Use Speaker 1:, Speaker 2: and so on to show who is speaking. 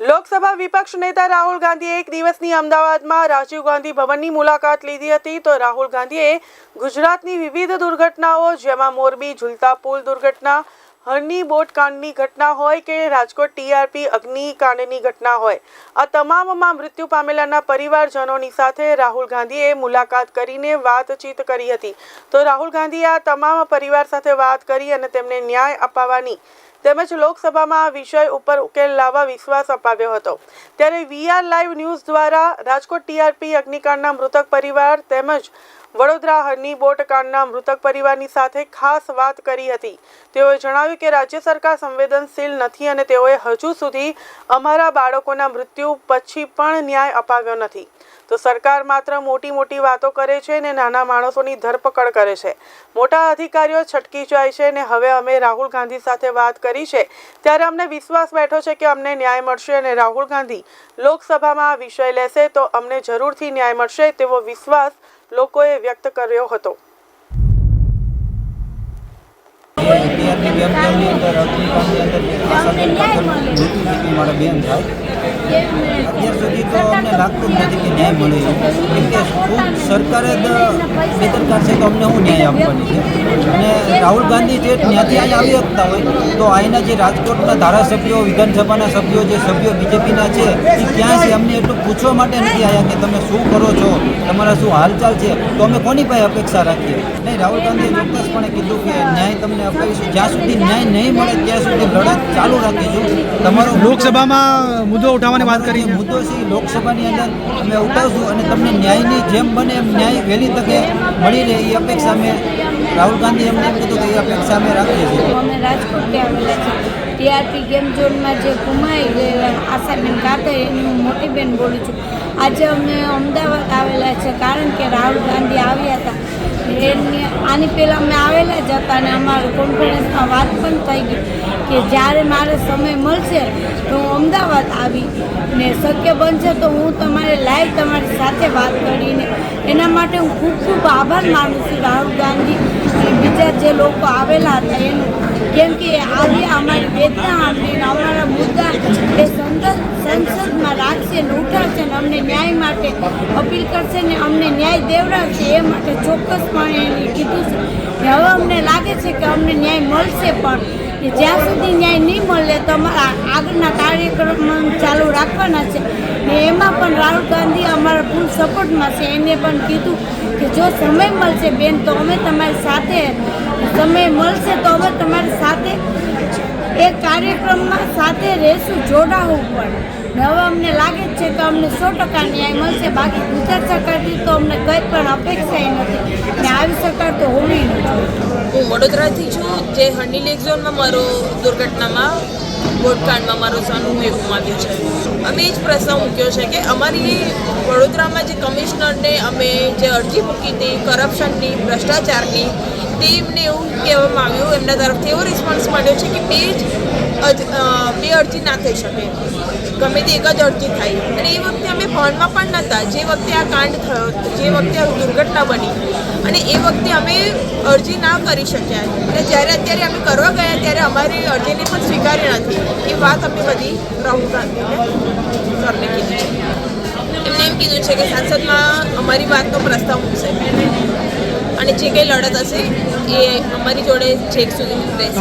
Speaker 1: લોકસભા વિપક્ષ નેતા રાહુલ ગાંધીએ એક દિવસની અમદાવાદમાં રાજીવ ગાંધી ભવનની મુલાકાત લીધી હતી. તો રાહુલ ગાંધીએ ગુજરાતની વિવિધ દુર્ઘટનાઓ, જેમાં મોરબી ઝુલતા પુલ દુર્ઘટના હરની બોટ કાંડની ઘટના હોય કે રાજકોટ ટીઆરપી અગ્નિકાંડની ઘટના હોય, આ તમામમાં મૃત્યુ પામેલાના પરિવારજનોની સાથે રાહુલ ગાંધીએ મુલાકાત કરીને વાતચીત કરી હતી. તો રાહુલ ગાંધીએ આ તમામ પરિવાર સાથે વાત કરી અને તેમને ન્યાય અપાવવાની તેમજ લોકસભામાં આ વિષય ઉપર ઉકેલ લાવવા વિશ્વાસ અપાવ્યો હતો. ત્યારે વીઆર લાઈવ ન્યૂઝ દ્વારા રાજકોટ ટીઆરપી અગ્નિકાંડના મૃતક પરિવાર તેમજ વડોદરા હરની બોટ કાંડના મૃતક પરિવારની સાથે ખાસ વાત કરી હતી. તેઓએ જણાવ્યું કે રાજ્ય સરકાર સંવેદનશીલ નથી અને તેઓએ હજુ સુધી અમારા બાળકોના મૃત્યુ પછી પણ ન્યાય અપાવ્યો નથી. તો સરકાર માત્ર મોટી મોટી વાતો કરે છે ને નાના માણસોની ધરપકડ કરે છે. મોટા અધિકારીઓ છટકી જાય છે અને હવે અમે રાહુલ ગાંધી સાથે વાત કરી છે. ત્યારે અમને વિશ્વાસ બેઠો છે કે અમને ન્યાય મળશે અને રાહુલ ગાંધી લોકસભામાં આ વિષય લેશે તો અમને જરૂરથી ન્યાય મળશે તેવો વિશ્વાસ લોકોએ વ્યક્ત કર્યો હતો.
Speaker 2: ટીઆરપી અત્યાર સુધી તો અમને લાગતું જ નથી કે ન્યાય મળે સરકારે બેદરકાર છે તો અમને શું ન્યાય આપવાની અને રાહુલ ગાંધી જે ત્યાંથી અહીંયા આવી શકતા હોય, તો અહીંના જે રાજકોટના ધારાસભ્યો, વિધાનસભાના સભ્યો, જે સભ્યો બીજેપીના છે, એ ક્યાં છે અમને એટલું પૂછવા માટે નથી આવ્યા કે તમે શું કરો છો, તમારા શું હાલચાલ છે, તો અમે કોની પાસે અપેક્ષા રાખીએ? નહીં, રાહુલ ગાંધીએ ચોક્કસપણે કીધું કે ન્યાય તમને અપાવીશું. જ્યાં સુધી ન્યાય નહીં મળે, ત્યાં સુધી લડત ચાલુ રાખીશું. તમારો
Speaker 3: લોકસભામાં મુદ્દો ઉઠાવવાની વાત કરી
Speaker 2: જે મુદ્દો છે લોકસભાની અંદર અમે ઉઠાવશું અને તમને ન્યાયની જેમ બને એમ ન્યાય વહેલી તકે મળી રહે એ અપેક્ષા અમે રાહુલ ગાંધી એમને એમ કીધું કે એ અપેક્ષા અમે રાખીએ છીએ.
Speaker 4: અમે રાજકોટથી આવેલા છે. ટીઆરપી ગેમ ઝોનમાં જે ગુમાઈ ગયેલા આશાબેન કાતર એની હું મોટી બેન બોલું છું. આજે અમે અમદાવાદ આવેલા છે કારણ કે રાહુલ ગાંધી આવ્યા હતા. એની, આની પહેલાં અમે આવેલા જ હતા અને અમારું કોન્ફરન્સમાં વાત પણ થઈ ગઈ કે જ્યારે મારે સમય મળશે તો હું અમદાવાદ આવી ને શક્ય બનશે તો હું તમારે લાઈવ તમારી સાથે વાત કરીને એના માટે હું ખૂબ ખૂબ આભાર માનું છું રાહુલ ગાંધી અને બીજા જે લોકો આવેલા હતા એનું કેમ કે આજે અમારી વેદના સાંભળીને અમારા મુદ્દા એ સંસદ સંસદમાં રાખશે ને ઉઠાવશે ને અમને ન્યાય માટે અપીલ કરશે ને અમને ન્યાય દેવડાવશે એ માટે ચોક્કસપણે એને કીધું છે. હવે અમને લાગે છે કે અમને ન્યાય મળશે પણ કે જ્યાં સુધી ન્યાય નહીં મળે તો અમારા આગળના કાર્યક્રમ ચાલુ રાખવાના છે. ને એમાં પણ રાહુલ ગાંધી અમારા ફૂલ સપોર્ટમાં છે. એને પણ કીધું કે જો સમય મળશે બેન, તો અમે તમારી સાથે સમય મળશે તો અમે તમારી સાથે એ કાર્યક્રમમાં સાથે રહેશું જોડાવું પણ. હવે અમને લાગે છે કે અમને સો ટકા ન્યાય મળશે. બાકી ગુજરાત સરકારથી તો અમને કંઈ પણ અપેક્ષા નથી. ને આવી સરકાર તો હોવી નથી
Speaker 5: હું વડોદરાથી છું. જે હંડી લેક ઝોનમાં મારો દુર્ઘટનામાં બોટકાંડમાં મારો સન હું એ ગુમાવ્યો છે. અમે એ જ પ્રશ્ન મૂક્યો છે કે અમારી વડોદરામાં જે કમિશનરને અમે જે અરજી મૂકી હતી કરપ્શનની ભ્રષ્ટાચારની તેમને એવું કહેવામાં આવ્યું, એમના તરફથી એવો રિસ્પોન્સ મળ્યો છે કે બે જ બે અરજી ના થઈ શકે. ગમે તે એક જ અરજી થાય. અને એ વખતે અમે ભવનમાં પણ નહોતા. જે વખતે આ કાંડ થયો, જે વખતે આ દુર્ઘટના બની, અને એ વખતે અમે અરજી ના કરી શક્યા. અને જ્યારે અત્યારે અમે કરવા ગયા, ત્યારે અમારી અરજીને પણ સ્વીકારી નથી. એ વાત અમે બધી રાહુલ ગાંધીને સરને કીધી છે. એમને એમ કીધું છે કે સંસદમાં અમારી વાતનો પ્રસ્તાવ મૂકશે. અને જે કંઈ લડત હશે એ અમારી જોડે છેક સુધી રહેશે